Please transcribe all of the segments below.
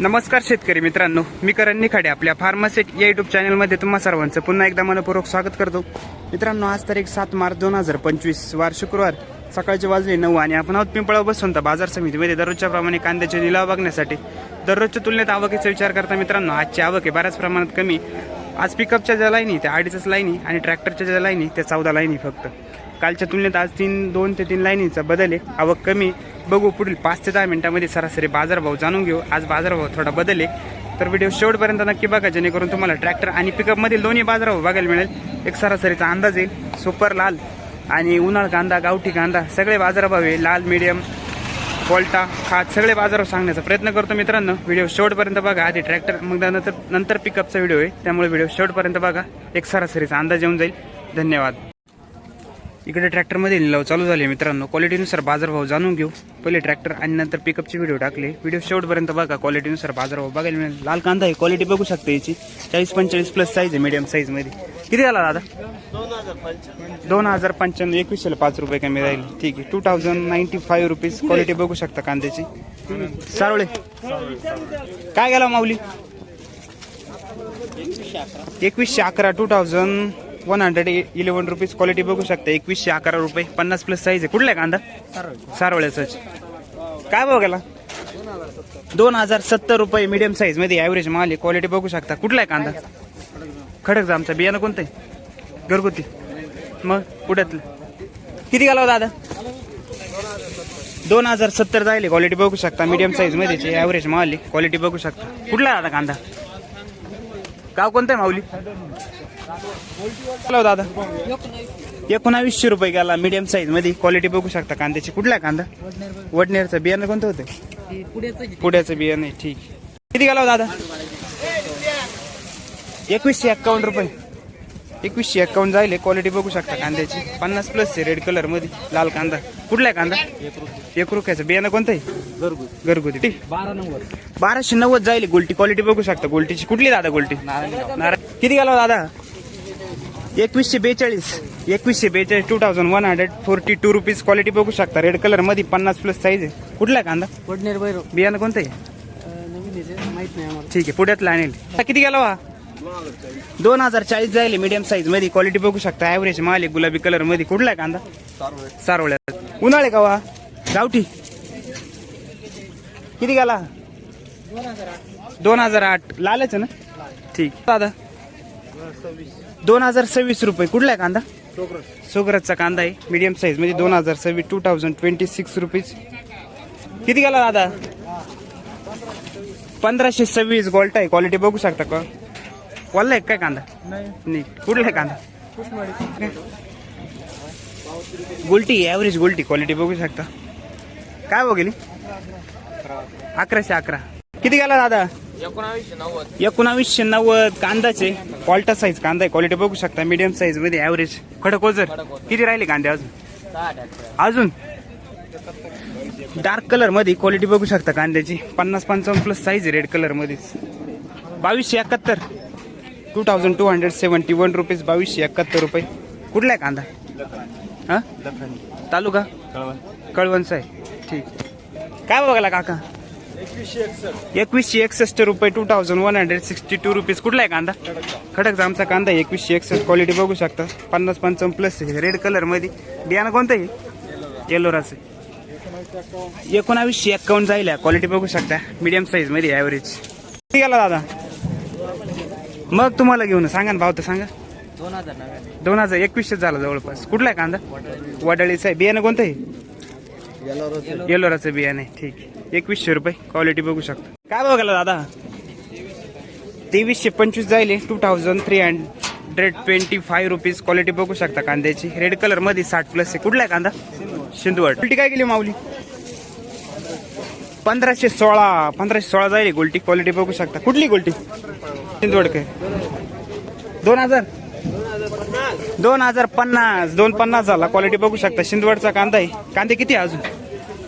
नमस्कार शेतकरी मित्रांनो मी करण निखाडे आपल्या फार्मासेट या युट्यूब चॅनलमध्ये तुम्हा सर्वांचं पुन्हा एकदा मनपूर्वक स्वागत करतो. मित्रांनो आज तारीख सात मार्च दोन हजार पंचवीस वार शुक्रवार सकाळचे वाजले नऊ आणि आपण आहोत पिंपळा बसवंत बाजार समितीमध्ये दररोजच्या प्रमाणे कांद्याचे निलाव बघण्यासाठी. दररोजच्या तुलनेत आवकीचा विचार करता मित्रांनो आजची आवक आहे बऱ्याच प्रमाणात कमी. आज पिकअपच्या ज्या लाईनी त्या अडीचच लाईनी आणि ट्रॅक्टरच्या ज्या लाईनी त्या चौदा लाईनी फक्त. कालच्या तुलनेत आज तीन दोन ते तीन लाईनीचा बदल आहे. आवक कमी बघू पुढील पाच ते दहा मिनिटांमध्ये सरासरी बाजारभाव जाणून घेऊ. आज बाजारभाव थोडा बदल आहे. तर व्हिडिओ शेवटपर्यंत नक्की बघा जेणेकरून तुम्हाला ट्रॅक्टर आणि पिकअपमधील दोन्ही बाजारभाव बघायला मिळेल. एक सरासरीचा अंदाज येईल सुपर लाल आणि उन्हाळ कांदा गावठी कांदा सगळे बाजारभाव आहे. लाल मिडियम पोल्टा खात सगळे बाजारभाव सांगण्याचा प्रयत्न करतो मित्रांनो. व्हिडिओ शेवटपर्यंत बघा. आधी ट्रॅक्टर मग नंतर नंतर पिकअपचा व्हिडिओ आहे. त्यामुळे व्हिडिओ शेवटपर्यंत बघा. एक सरासरीचा अंदाज येऊन जाईल. धन्यवाद. इकडे ट्रॅक्टरमध्ये लिलाव चालू झाले मित्रांनो. क्वालिटीनुसार बाजारभाव जाणून घेऊ. पहिले ट्रॅक्टर आणि नंतर पिकअपचे व्हिडिओ टाकले. व्हिडिओ शेवटपर्यंत बघा. क्वालिटीनुसार बाजारभाव बघायला मिळेल. लाल कांदा आहे. क्वालिटी बघू शकता याची. चाळीस पंचेचाळीस प्लस साईज आहे मीडियम साईजमध्ये किती झाला दादा? दोन हजार पंच्याण्णव. एकवीसशेला पाच रुपये कमी राहील. ठीक आहे. Two thousand ninety five rupees quality बघू शकता कांद्याची. सारोळे. काय गेला माऊली? एकवीसशे अकरा. Two thousand one hundred eleven rupees quality बघू शकता. एकवीसशे अकरा रुपये. पन्नास प्लस साईज आहे. कुठला आहे कांदा? सारोळ्याचाच काय भाव गेला? दोन हजार सत्तर रुपये मिडियम साईजमध्ये ॲव्हरेज माल आहे. क्वालिटी बघू शकता. कुठला आहे कांदा? खडक आमचा. बियाणं कोणतं आहे? घरगुती. मग पुढ्यातलं. किती घालावं हो दादा? दोन हजार सत्तर जायले क्वालिटी बघू शकता. मीडियम साईजमध्ये ॲव्हरेज माल आहे. क्वालिटी बघू शकता. कुठला दादा कांदा? गाव कोणतं आहे माऊली? हॅलो दादा. एकोणावीसशे रुपये गेला मीडियम साईजमध्ये. क्वालिटी बघू शकता कांद्याची. कुठला आहे कांदा? वडनेरचा. बियाणं कोणतं होतं? पुढ्याचं बियाणं आहे. ठीक. किती गेला हो दादा? एकवीसशे एक्कावन्न रुपये. एकवीसशे एक्कावन्न जाईल क्वालिटी बघू शकता कांद्याची. पन्नास प्लस आहे रेड कलरमध्ये. लाल कांदा. कुठला आहे कांदा? एक रुपयाचं. बियाणं कोणतं आहे? घरगुती. ठीक. बारा नव्वद बाराशे नव्वद जाईल गोल्टी क्वालिटी बघू शकता. गोल्टीची कुठली दादा गोल्टी नारायण. किती गेला हो दादा? एकवीसशे बेचाळीस एकवीसशे बेचाळीस two thousand one hundred forty two rupees quality बघू शकता. रेड कलरमध्ये पन्नास प्लस साईज आहे. कुठला आहे कांदा? वडनेर बैरो बियाणं कोणतं आहे? माहीत नाही आम्हाला. ठीक आहे पुढ्यातला आणेल. आता किती गेला वा? दोन हजार चाळीस जाईल मीडियम साईजमध्ये. क्वालिटी बघू शकता. ऍव्हरेज माल आहे गुलाबी कलरमध्ये. कुठला आहे कांदा? सारोळ्यात. उन्हाळे का वा? गावठी. किती गेला? दोन हजार आठ. लालच आहे ना? ठीक. दादा? दोन हजार सव्वीस रुपये. कुठला आहे कांदा? सोगरजचा कांदा आहे. मीडियम साईजमध्ये दोन हजार सव्वीस two thousand twenty six rupees किती गेला दादा? पंधराशे सव्वीस गोल्ट आहे. क्वालिटी बघू शकता का? वाला आहे काय कांदा? नाही. कुठला आहे कांदा? गोल्टी ॲव्हरेज गोल्टी. क्वालिटी बघू शकता. काय बघेल अकराशे अकरा. किती गेला दादा? एकोणावीसशे नव्वद. एकोणावीसशे नव्वद कांदाचे क्वाल्टा साईज कांदा आहे. क्वालिटी बघू शकता. मीडियम साईजमध्ये ॲव्हरेज खडक ओझर किती राहिले कांदे अजून? अजून? डार्क कलरमध्ये क्वालिटी बघू शकता कांद्याची. पन्नास पंचावन्न प्लस साईज रेड कलर मध्येच बावीसशे एकाहत्तर. Two thousand two hundred seventy one rupees बावीसशे एकाहत्तर रुपये. कुठला आहे कांदा? हा? तालुका? कळवणचा आहे ठीक. काय बघायला काका? एकवीसशे एकसष्ट. रुपये two thousand one hundred sixty two rupees कुठला आहे कांदा? खडक आमचा कांदा एकवीसशे एकसष्ट. क्वालिटी बघू शकता. पन्नास पंचावन्न प्लस रेड कलरमध्ये. बियाणं कोणतं आहे? येलोराचं एकोणावीसशे एक्कावन्न जाईल क्वालिटी बघू शकता. मीडियम साईजमध्ये ॲव्हरेज किती गेला दादा? मग तुम्हाला घेऊन सांगा ना भाव तर सांगा. दोन हजार दोन हजार एकवीसशे झाला जवळपास. कुठला आहे कांदा? वडाळीचा आहे. बियाणं कोणतं आहे? येलोराचं बियाणे ठीक. एकवीसशे रुपये क्वालिटी बघू शकता. काय बघायला दादा? तेवीसशे पंचवीस जाईल two thousand three hundred twenty five rupees quality बघू शकता कांद्याची. रेड कलरमध्ये साठ प्लस आहे कुठला आहे कांदा? शिंदवड उलटी काय गेली माऊली? पंधराशे सोळा पंधराशे सोळा जाईल गोल्टी क्वालिटी बघू शकता. कुठली गोल्टी? शिंदवड काय दोन हजार? दोन हजार पन्नास दोन पन्नास झाला. क्वालिटी बघू शकता. शिंदवडचा कांदा आहे. कांदे किती आहे अजून?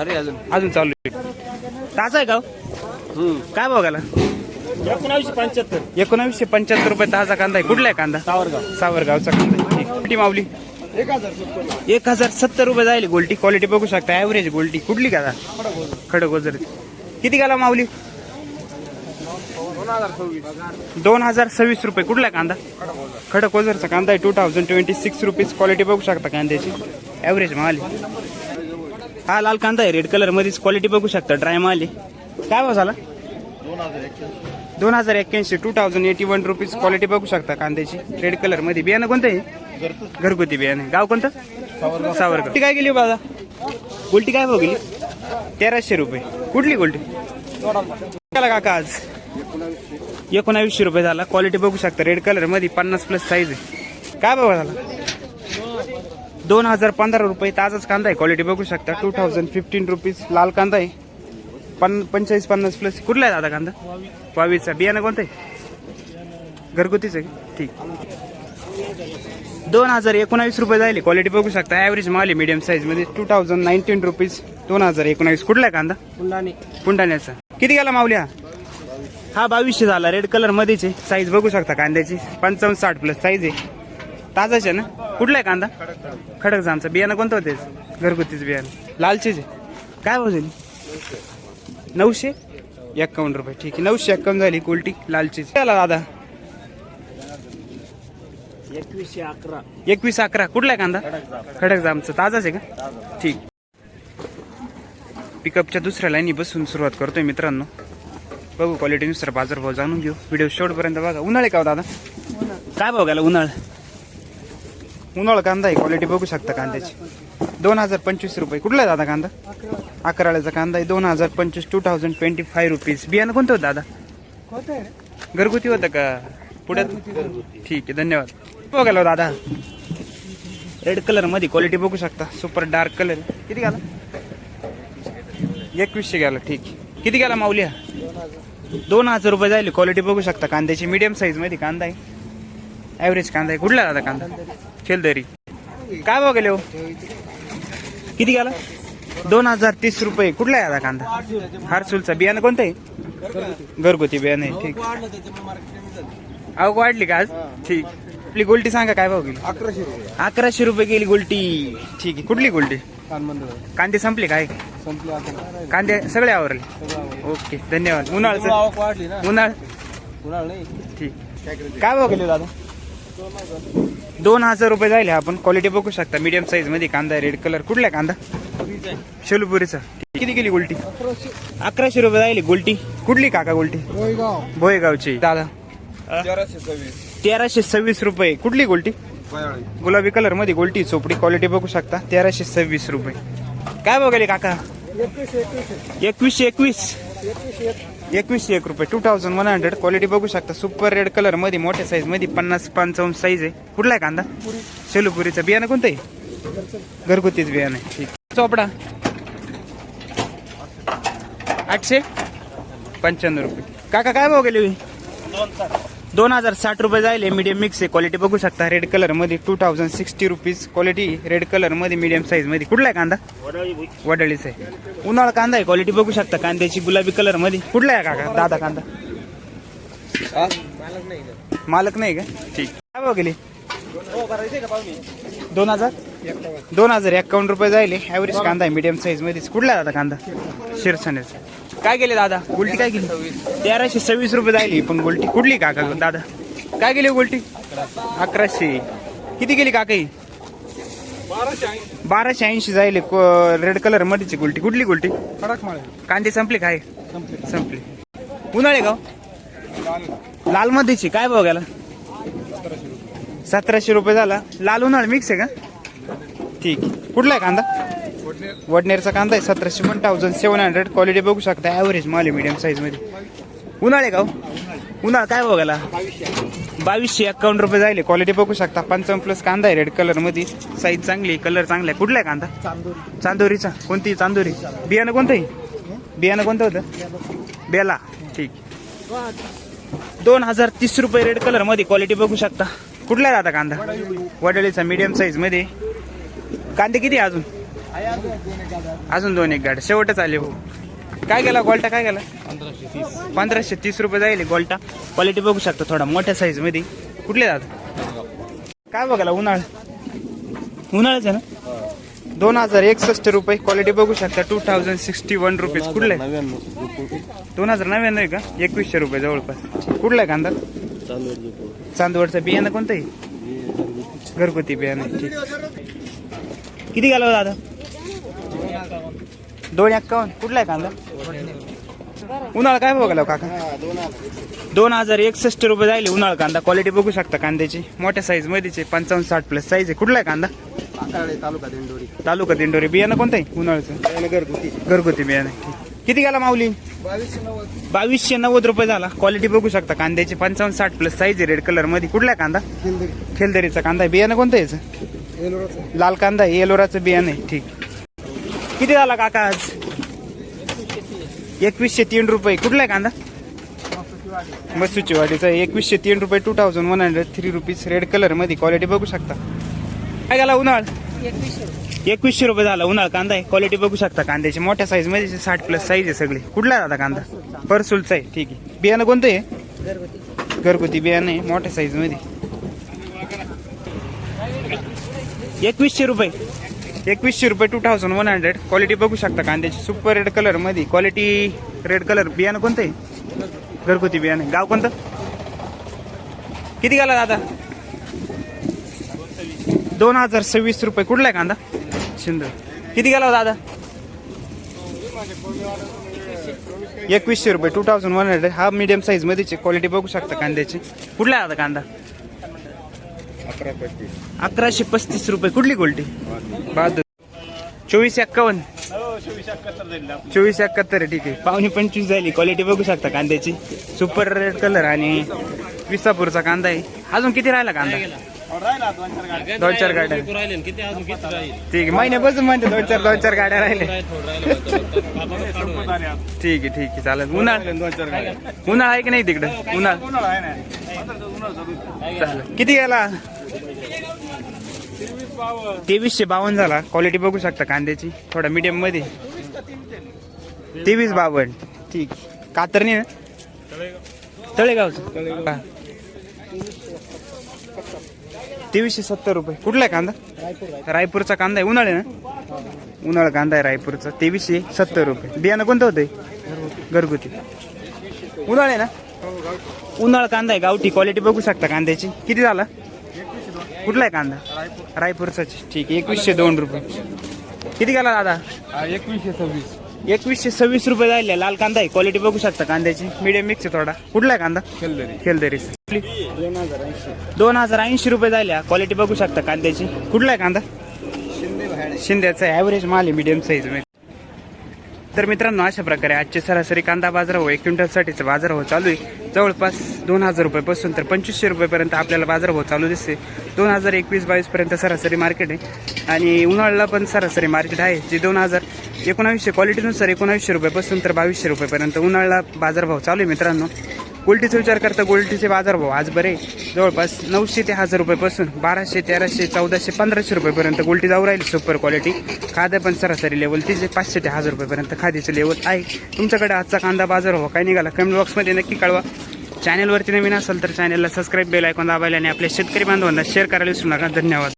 अरे अजून. अजून चालू आहे. ताजा आहे का हो? काय बघायला एकोणावीसशे पंच्याहत्तर. एकोणावीसशे पंच्याहत्तर रुपये ताजा कांदा आहे. कुठला आहे कांदा? सावरगाव. सावरगावचा कांदा आहे. किती माऊली. एक हजार सत्तर एक हजार सत्तर रुपये जाईल गोल्टी. क्वालिटी बघू शकता. ॲव्हरेज गोल्टी. कुठली का खडक वजर किती गाला माऊली? दोन हजार सव्वीस. रुपये. कुठला कांदा? खडक कांदा आहे. Two thousand twenty six rupees quality बघू शकता कांद्याची. ॲव्हरेज माल हा लाल कांदा आहे. रेड कलर मध्येच क्वालिटी बघू शकता. ड्राय माल आहे. काय भाव झाला? दोन हजार एक्क्याऐंशी. Two thousand eighty one rupees quality बघू शकता कांद्याची. रेड कलरमध्ये बियाणं कोणतं आहे? घरगुती बियाणं गाव कोणतं? सावरगाव ती काय गेली हो बाबा गुलटी काय भाव गेली? तेराशे रुपये. कुठली गुलटी? काका आज. एकोणावीसशे रुपये झाला. क्वालिटी बघू शकता. रेड कलरमध्ये पन्नास प्लस साईज आहे. काय भाव झाला? दोन हजार पंधरा रुपये. ताजाच कांदा आहे. क्वालिटी बघू शकता. टू थाउजंड फिफ्टीन रुपीज लाल कांदा आहे. पन पंचेचाळीस पन्नास प्लस कुठला आहे दादा कांदा? बावीसचा बियाणं कोणतं आहे? घरगुतीच आहे? ठीक. दोन हजार एकोणावीस रुपये जाईल क्वालिटी बघू शकता. ॲव्हरेज माल आहे मीडियम साईजमध्ये. टू थाउजंड नाईन्टीन रुपीज दोन हजार एकोणावीस. कुठला आहे कांदा? पुंडाने पुंडाण्याचा किती गेला माऊल्या हा बावीसशे झाला. रेड कलर मध्येच आहे. साईज बघू शकता कांद्याची. पंचावन्न साठ प्लस साईज आहे. ताजाच आहे ना? कुठला आहे कांदा? खडक जामचा. बियाणं कोणतं होते घरगुतीच बियाणं. लालचेच आहे. काय झाली? नऊशे? एक्कावन्न रुपये. ठीक आहे. नऊशे एक्कावन्न झाली. कोल्टी लालचीच. चला दादा. एकवीसशे अकरा. एकवीस अकरा. कुठला आहे कांदा? खडक जामचा. ताजाच आहे का? ठीक. पिकअपच्या दुसऱ्या लाईनी बसून सुरुवात करतोय मित्रांनो. बघू क्वालिटीनुसार बाजारभाव जाणून घेऊ. व्हिडिओ शेवटपर्यंत बघा. उन्हाळे का हो दादा? काय भाव गेला उन्हाळ? उन्हाळ कांदा आहे क्वालिटी बघू शकता कांद्याची. दोन हजार पंचवीस रुपये. कुठला दादा कांदा? अकराळ्याचा कांदा आहे. दोन हजार पंचवीस two thousand twenty five rupees बियाणं कोणतं होतं दादा? घरगुती होतं का? पुढे? ठीक आहे धन्यवाद. बघ गेलो दादा? रेड कलरमध्ये क्वालिटी बघू शकता. सुपर डार्क कलर किती गेला? एकवीसशे गेला. ठीक. किती गेला माऊलिया दोन हजार रुपये जाईल क्वालिटी बघू शकता कांद्याची. मीडियम साईजमध्ये कांदा आहे. ॲव्हरेज कांदा आहे. कुठला दादा कांदा? खेलदरी. काय बघ गेले हो? किती गेला? दोन हजार तीस रुपये. कुठला आहे दादा कांदा? हारसूलचा. बियाणं कोणतं आहे? घरगुती. बियाणं आहे. ठीक. आवक वाढली का आज? ठीक. आपली गोल्टी सांगा काय भाव गेली? अकराशे रुपये. अकराशे रुपये गेली गोल्टी. ठीक आहे. कुठली गोल्टी? कांदे संपले काय? संपले कांदे सगळे आवरले? ओके धन्यवाद. उन्हाळचं. आवक वाढली ना? उन्हाळ उन्हाळ नाही. ठीक. काय भाव गेले दादा? दोन हजार रुपये जायले. आपण क्वालिटी बघू शकता. मीडियम साईजमध्ये कांदा रेड कलर कुठला कांदा? शेलुपुरीचा. किती गेली गोल्टी? अकराशे. रुपये जायली गोल्टी. कुठली काका गोल्टी? भोयगावची. दादा? तेराशे सव्वीस. तेराशे सव्वीस रुपये. कुठली गोल्टी? गुलाबी कलरमध्ये गोल्टी चोपडी क्वालिटी बघू शकता. तेराशे सव्वीस रुपये. काय बघायले काका? एकवीस एकवीस. एकवीसशे एकवीस. एकवीस एक. एकवीसशे एक रुपये. Two thousand one hundred quality बघू शकता. सुपर रेड कलरमध्ये मोठ्या साईजमध्ये पन्नास पंचावन्न साईज आहे. कुठला आहे कांदा? शेलूपुरीचं. बियाणं कोणतं आहे? घरगुतीच बियाणं आहे. ठीक. चोपडा. आठशे पंच्याण्णव रुपये. काका काय भाव गेले दोन हजार साठ रुपये जाईल मीडियम मिक्स आहे. क्वालिटी बघू शकता रेड कलरमध्ये two thousand sixty rupees quality red कलरमध्ये मीडियम साईजमध्ये. कुठला आहे कांदा? वडाळीचा आहे. उन्हाळा कांदा आहे. क्वालिटी बघू शकता कांद्याची गुलाबी कलरमध्ये. कुठला आहे काका? दादा कांदा. मालक नाही इथं. मालक नाही का? ठीक. काय पाहुणे दोन हजार? दोन हजार एक्कावन्न रुपये जाईल ॲव्हरेज कांदा आहे मीडियम साईजमध्ये कुठला आहे दादा कांदा? शिरसाण्याचा. काय गेले दादा? गुलटी काय गेली तेराशे सव्वीस रुपये जाईल ही पण गुलटी कुठली काका? दादा काय गेली गुलटी? अकराशे. किती गेली काका ही? बाराशे ऐंशी. बाराशे ऐंशी जाईल रेड कलर मध्येची गुलटी. कुठली गुलटी? कडक माळे कांदे संपले काय? संपले. संपले. उन्हाळे गाव लाल. मध्येची काय भाव गेला? सतराशे रुपये. झाला. लाल उन्हाळ मिक्स आहे का? ठीक. कुठला आहे कांदा? वडनेरचा कांदा आहे सतराशे one thousand seven hundred quality बघू शकता ॲव्हरेज माल आहे मीडियम साईजमध्ये उन्हाळे का हो? उन्हाळा काय बघायला बावीसशे बावीसशे एक्कावन्न रुपये जायले. क्वालिटी बघू शकता पंचावन्न प्लस कांदा आहे रेड कलरमध्ये साईज चांगली कलर चांगला आहे. कुठला आहे कांदा? चांदोरीचा. कोणती चांदोरी? बियाणं कोणतं आहे? बियाणं कोणतं होतं? बेला. ठीक. दोन हजार तीस रुपये रेड कलरमध्ये क्वालिटी बघू शकता. कुठला आहे आता कांदा? वडळीचा मीडियम साईजमध्ये कांदे किती आहे अजून? अजून दोन एक गाठ शेवटच आले हो. काय गेला गोल्टा? काय गेला? पंधराशे तीस रुपये जाईल गोल्टा. क्वालिटी बघू शकता थोडा मोठ्या साईजमध्ये. कुठले दादा? काय बघायला उन्हाळा? उन्हाळ्याचं ना? दोन हजार एकसष्ट रुपये क्वालिटी बघू शकता. Two thousand sixty one rupees कुठलं? आहे दोन हजार नव्याण्णव आहे का? एकवीसशे रुपये जवळपास. कुठला आहे कांदा? चांदवडचा बियाणं कोणतंही घरगुती बियाणं. ठीक. किती घालावं हो दादा? दोन एक्कावन्न. कुठला आहे कांदा? उन्हाळा काय गेला काका? दोन हजार एकसष्ट रुपये जाईल उन्हाळा कांदा. क्वालिटी बघू शकता कांद्याची. मोठ्या साईज मध्येचे पंचावन्न साठ प्लस साईज आहे. कुठला आहे कांदा? तालुका दिंडोरी. तालुका दिंडोरी. बियाणं कोणतं आहे उन्हाळ्याचं? घरगुती. घरगुती बियाणं. किती गेला माऊली? बावीसशे नव्वद. रुपये झाला. क्वालिटी बघू शकता कांद्याची. पंचावन्न साठ प्लस साईज आहे रेड कलरमध्ये. कुठला कांदा? खेलदरीचा कांदा. आहे बियाणं कोणतं आहे याचं? लाल कांदा आहे. येलोराचं बियाणं आहे. ठीक. किती झाला काका आज? एकवीसशे तीन रुपये. कुठला आहे कांदा? मसूची वाटीचा एकवीसशे तीन रुपये two thousand one hundred three rupees red कलरमध्ये क्वालिटी बघू शकता. काय गेला उन्हाळ? एकवीसशे रुपये झाला उन्हाळ कांदा आहे. क्वालिटी बघू शकता कांद्याची. मोठ्या साईजमध्ये साठ प्लस साईज आहे सगळी. कुठला आहे दादा कांदा? परसुलचा आहे. ठीक आहे. बियाणं कोणतं आहे? घरगुती बियाणं आहे. मोठ्या साईजमध्ये. एकवीसशे रुपये. एकवीसशे रुपये two thousand one hundred quality बघू शकता कांद्याची सुपर रेड कलरमध्ये क्वालिटी रेड कलर बियाणं कोणतं आहे? घरगुती बियाणं गाव कोणतं? किती घाला दादा? दोन हजार सव्वीस रुपये. कुठला आहे कांदा? शिंद किती गेला हो दादा? एकवीसशे रुपये. टू थाउजंड वन हंड्रेड हा मिडियम साईजमध्येच क्वालिटी बघू शकता कांद्याची. कुठला आहे दादा कांदा? अकरा पस्तीस. अकराशे पस्तीस रुपये. कुठली क्वालिटी बहादूर. चोवीस एक्कावन्न. चोवीस एकाहत्तर आहे, ठीक आहे. पावणे पंचवीस झाली. क्वालिटी बघू शकता कांद्याची. सुपर रेड कलर आणि विसापूरचा कांदा आहे. अजून किती राहिला कांदा? दोन चार गाड्या. ठीक आहे. महिन्यापासून म्हणते दोन चार दोन चार गाड्या राहिले ठीक आहे ठीक आहे. चालेल. उन्हाळ. दोन चार गाड्या. उन्हाळा आहे की नाही तिकडं? उन्हाळ. चालेल. किती गेला? तेवीसशे बावन्न झाला. क्वालिटी बघू शकता कांद्याची. थोडा मीडियममध्ये. तेवीस बावन्न. ठीक. कातरणी ना? तळेगावचं. तेवीसशे सत्तर रुपये. कुठला आहे कांदा? रायपूरचा कांदा आहे. उन्हाळे ना? उन्हाळा कांदा आहे रायपूरचा. तेवीसशे सत्तर रुपये. बियाणं कोणतं होतंय? घरगुती. उन्हाळे ना? उन्हाळा कांदा आहे. गावठी. क्वालिटी बघू शकता कांद्याची. किती झाला? कुठला आहे कांदा? रायपूरचाच ठीक आहे एकवीसशे दोन रुपये. किती गेला दादा? एकवीसशे सव्वीस. एकवीसशे सव्वीस रुपये जायला. लाल कांदा आहे. क्वालिटी बघू शकता कांद्याची. मीडियम मिक्स आहे थोडा. कुठला आहे कांदा? खेलदरी. खेलदरी. दोन हजार ऐंशी. दोन हजार ऐंशी रुपये जायला. क्वालिटी बघू शकता कांद्याची. कुठला आहे कांदा? शिंद्याचा ॲव्हरेज माल आहे मीडियम साईज तर मित्रांनो अशा प्रकारे आजचे सरासरी कांदा बाजार हो एक क्विंटलसाठीचा बाजार हो चालू आहे. जवळपास दोन हजार रुपयेपासून तर पंचवीसशे रुपयेपर्यंत आपल्याला बाजार हो चालू दिसते दोन हजार एकवीस बावीसपर्यंत सरासरी मार्केट आहे. आणि उन्हाळ्याला पण सरासरी मार्केट आहे. जे दोन हजार एकोणावीसशे क्वालिटीनुसार एकोणावीसशे रुपयेपासून तर बावीसशे रुपयेपर्यंत उन्हाळ्याला बाजारभाव चालू आहे मित्रांनो. गोल्टीचा विचार करता गोल्टीचे बाजारभाव आज बरे. जवळपास नऊशे ते हजार रुपयेपासून बाराशे तेराशे चौदाशे पंधराशे रुपयेपर्यंत गोल्टी जाऊ राहील. सुपर क्वालिटी खादे पण सरासरी लेवल तिचे पाचशे ते हजार रुपयेपर्यंत खाद्याचं लेवल आहे. तुमच्याकडे आजचा कांदा बाजार हो काय निघाला? कमेंट बॉक्समध्ये नक्की कळवा. चॅनलवरती नवीन असेल तर चॅनलला सबस्क्राईब बेल ऐकून दाबायला आणि आपल्या शेतकरी बांधवांना शेअर करायला विसरू नका. धन्यवाद.